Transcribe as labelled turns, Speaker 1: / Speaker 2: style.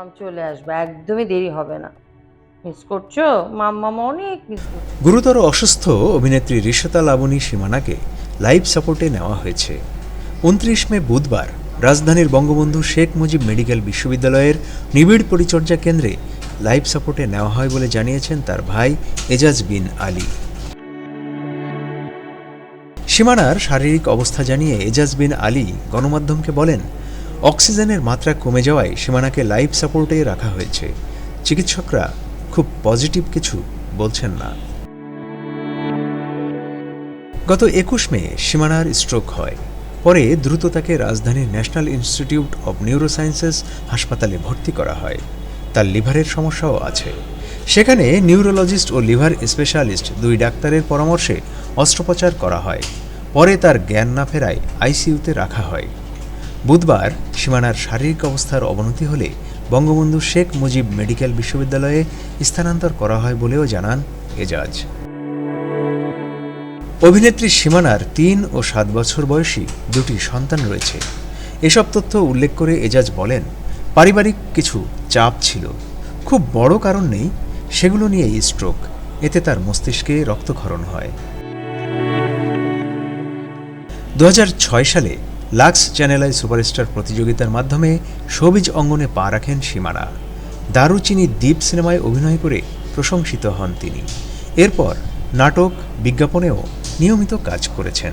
Speaker 1: মাম্মাম চলে আসবে, একদমই দেরি হবে না। মিস করছ? মাম্মাম অনেক মিস
Speaker 2: গুরুতর অসুস্থ অভিনেত্রী ঋষতা লাবণী সীমানাকে লাইফ সাপোর্টে নেওয়া হয়েছে। উনত্রিশ মে বুধবার রাজধানীর বঙ্গবন্ধু শেখ মুজিব মেডিকেল বিশ্ববিদ্যালয়ের নিবিড় পরিচর্যা কেন্দ্রে লাইফ সাপোর্টে নেওয়া হয় বলে জানিয়েছেন তার ভাই এজাজ বিন আলী। সীমানার শারীরিক অবস্থা জানিয়ে এজাজ বিন আলী গণমাধ্যমকে বলেন অক্সিজেনের মাত্রা কমে যাওয়ায় সীমানাকে লাইফ সাপোর্টে রাখা হয়েছে। চিকিৎসকরা খুব পজিটিভ কিছু বলছেন না। গত একুশ মে সীমানার স্ট্রোক হয়। পরে দ্রুত তাকে রাজধানীর ন্যাশনাল ইনস্টিটিউট অব নিউরোসায়েন্সেস হাসপাতালে ভর্তি করা হয়। তার লিভারের সমস্যাও আছে। সেখানে নিউরোলজিস্ট ও লিভার স্পেশালিস্ট দুই ডাক্তারের পরামর্শে অস্ত্রোপচার করা হয়। পরে তার জ্ঞান না ফেরায় আইসিইউতে রাখা হয়। বুধবার সীমানার শারীরিক অবস্থার অবনতি হলে বঙ্গবন্ধু শেখ মুজিব মেডিকেল বিশ্ববিদ্যালয়ে স্থানান্তর করা হয় বলেও জানান এজাজ। অভিনেত্রী সীমানার তিন ও সাত বছর বয়সী দুটি সন্তান রয়েছে। এসব তথ্য উল্লেখ করে এজাজ বলেন, পারিবারিক কিছু চাপ ছিল। খুব বড় কারণ নেই, সেগুলো নিয়েই স্ট্রোক এতে তার মস্তিষ্কে রক্তক্ষরণ হয়। দু হাজার ছয় সালে লাক্স চ্যানেলাই সুপারস্টার প্রতিযোগিতার মাধ্যমে সবিজ অঙ্গনে পা রাখেন সীমানা। দারুচিনি দ্বীপ সিনেমায় অভিনয় করে প্রশংসিত হন তিনি। এরপর নাটক, বিজ্ঞাপনেও নিয়মিত কাজ করেছেন।